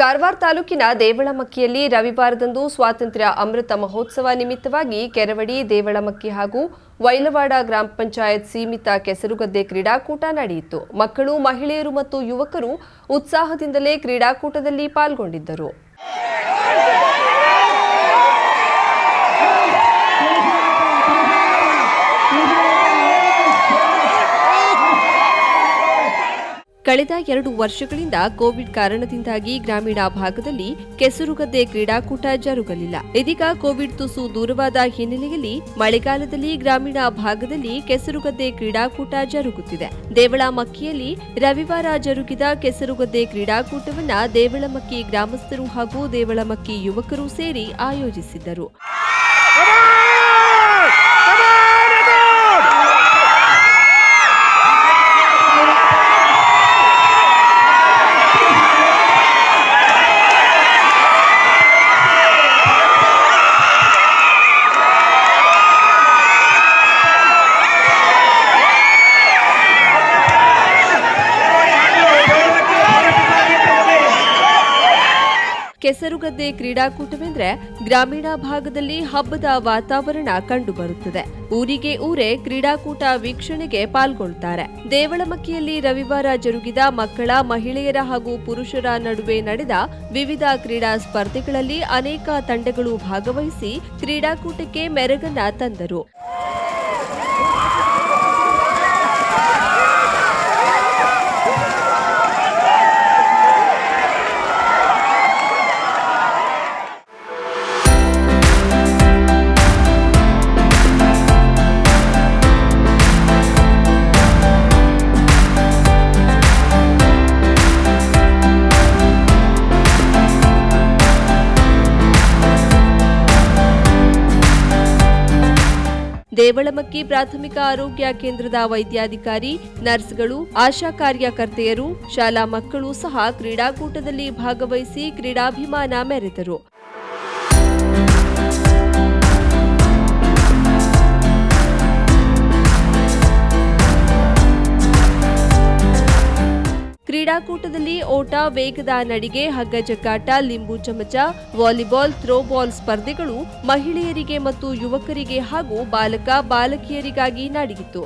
ಕಾರವಾರ ತಾಲೂಕಿನ ದೇವಳಮಕ್ಕಿಯಲ್ಲಿ ರವಿವಾರದಂದು ಸ್ವಾತಂತ್ರ್ಯ ಅಮೃತ ಮಹೋತ್ಸವ ನಿಮಿತ್ತವಾಗಿ ಕೆರವಡಿ, ದೇವಳಮಕ್ಕಿ ಹಾಗೂ ವೈಲವಾಡ ಗ್ರಾಮ ಪಂಚಾಯತ್ ಸೀಮಿತ ಕೆಸರುಗದ್ದೆ ಕ್ರೀಡಾಕೂಟ ನಡೆಯಿತು. ಮಕ್ಕಳು, ಮಹಿಳೆಯರು ಮತ್ತು ಯುವಕರು ಉತ್ಸಾಹದಿಂದಲೇ ಕ್ರೀಡಾಕೂಟದಲ್ಲಿ ಪಾಲ್ಗೊಂಡಿದ್ದರು. ಕಳೆದ ಎರಡು ವರ್ಷಗಳಿಂದ ಕೋವಿಡ್ ಕಾರಣದಿಂದಾಗಿ ಗ್ರಾಮೀಣ ಭಾಗದಲ್ಲಿ ಕೆಸರುಗದ್ದೆ ಕ್ರೀಡಾಕೂಟ ಜರುಗಲಿಲ್ಲ. ಇದೀಗ ಕೋವಿಡ್ ತುಸು ದೂರವಾದ ಹಿನ್ನೆಲೆಯಲ್ಲಿ ಮಳೆಗಾಲದಲ್ಲಿ ಗ್ರಾಮೀಣ ಭಾಗದಲ್ಲಿ ಕೆಸರುಗದ್ದೆ ಕ್ರೀಡಾಕೂಟ ಜರುಗುತ್ತಿದೆ. ದೇವಳಮಕ್ಕಿಯಲ್ಲಿ ರವಿವಾರ ಜರುಗಿದ ಕೆಸರುಗದ್ದೆ ಕ್ರೀಡಾಕೂಟವನ್ನು ದೇವಳಮಕ್ಕಿ ಗ್ರಾಮಸ್ಥರು ಹಾಗೂ ದೇವಳಮಕ್ಕಿ ಯುವಕರು ಸೇರಿ ಆಯೋಜಿಸಿದ್ದರು. ಕೆಸರುಗದ್ದೆ ಕ್ರೀಡಾಕೂಟವೆಂದ್ರೆ ಗ್ರಾಮೀಣ ಭಾಗದಲ್ಲಿ ಹಬ್ಬದ ವಾತಾವರಣ ಕಂಡುಬರುತ್ತದೆ. ಊರಿಗೆ ಊರೇ ಕ್ರೀಡಾಕೂಟ ವೀಕ್ಷಣೆಗೆ ಪಾಲ್ಗೊಳ್ತಾರೆ. ದೇವಳಮಕ್ಕಿಯಲ್ಲಿ ರವಿವಾರ ಜರುಗಿದ ಮಕ್ಕಳ, ಮಹಿಳೆಯರ ಹಾಗೂ ಪುರುಷರ ನಡುವೆ ನಡೆದ ವಿವಿಧ ಕ್ರೀಡಾ ಸ್ಪರ್ಧೆಗಳಲ್ಲಿ ಅನೇಕ ತಂಡಗಳು ಭಾಗವಹಿಸಿ ಕ್ರೀಡಾಕೂಟಕ್ಕೆ ಮೆರಗನ್ನ ತಂದರು. ದೇವಳಮಕ್ಕಿ ಪ್ರಾಥಮಿಕ ಆರೋಗ್ಯ ಕೇಂದ್ರದ ವೈದ್ಯಾಧಿಕಾರಿ, ನರ್ಸ್ಗಳು, ಆಶಾ ಕಾರ್ಯಕರ್ತೆಯರು, ಶಾಲಾ ಮಕ್ಕಳು ಸಹ ಕ್ರೀಡಾಕೂಟದಲ್ಲಿ ಭಾಗವಹಿಸಿ ಕ್ರೀಡಾಭಿಮಾನ ಮೆರೆದರು. ಕ್ರೀಡಾಕೂಟದಲ್ಲಿ ಓಟ, ವೇಗದ ನಡಿಗೆ, ಹಗ್ಗ ಜಗ್ಗಾಟ ಲಿಂಬು ಚಮಚ, ವಾಲಿಬಾಲ್, ಥ್ರೋಬಾಲ್ ಸ್ಪರ್ಧೆಗಳು ಮಹಿಳೆಯರಿಗೆ ಮತ್ತು ಯುವಕರಿಗೆ ಹಾಗೂ ಬಾಲಕ, ಬಾಲಕಿಯರಿಗಾಗಿ ನಡೆಯಿತು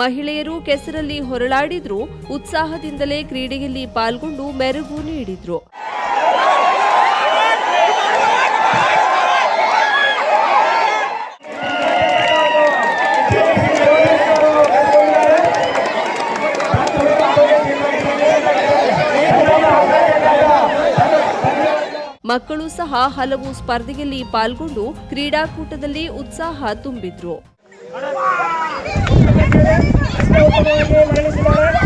ಮಹಿಳೆಯರು ಕೆಸರಲ್ಲಿ ಹೊರಳಾಡಿದ್ರು, ಉತ್ಸಾಹದಿಂದಲೇ ಕ್ರೀಡೆಯಲ್ಲಿ ಪಾಲ್ಗೊಂಡು ಮೆರುಗು ನೀಡಿದ್ರು. ಮಕ್ಕಳು ಸಹ ಹಲವು ಸ್ಪರ್ಧೆಯಲ್ಲಿ ಪಾಲ್ಗೊಂಡು ಕ್ರೀಡಾಕೂಟದಲ್ಲಿ ಉತ್ಸಾಹ ತುಂಬಿದ್ರು. Thank you.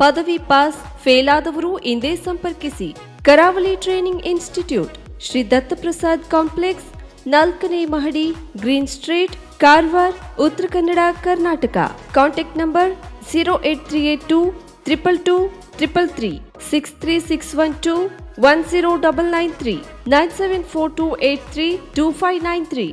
ಪದವಿ ಪಾಸ್ ಫೇಲ್ ಆದವರು ಇಂದೇ ಸಂಪರ್ಕಿಸಿ Karavali training institute Shri Dattaprasad complex, ನಾಲ್ಕನೇ ಮಹಡಿ, green street, Karwar, Uttara Kannada, Karnataka. Contact number zero eight three eight two triple two triple three six three six one two one zero double nine three nine seven four two eight three two five nine three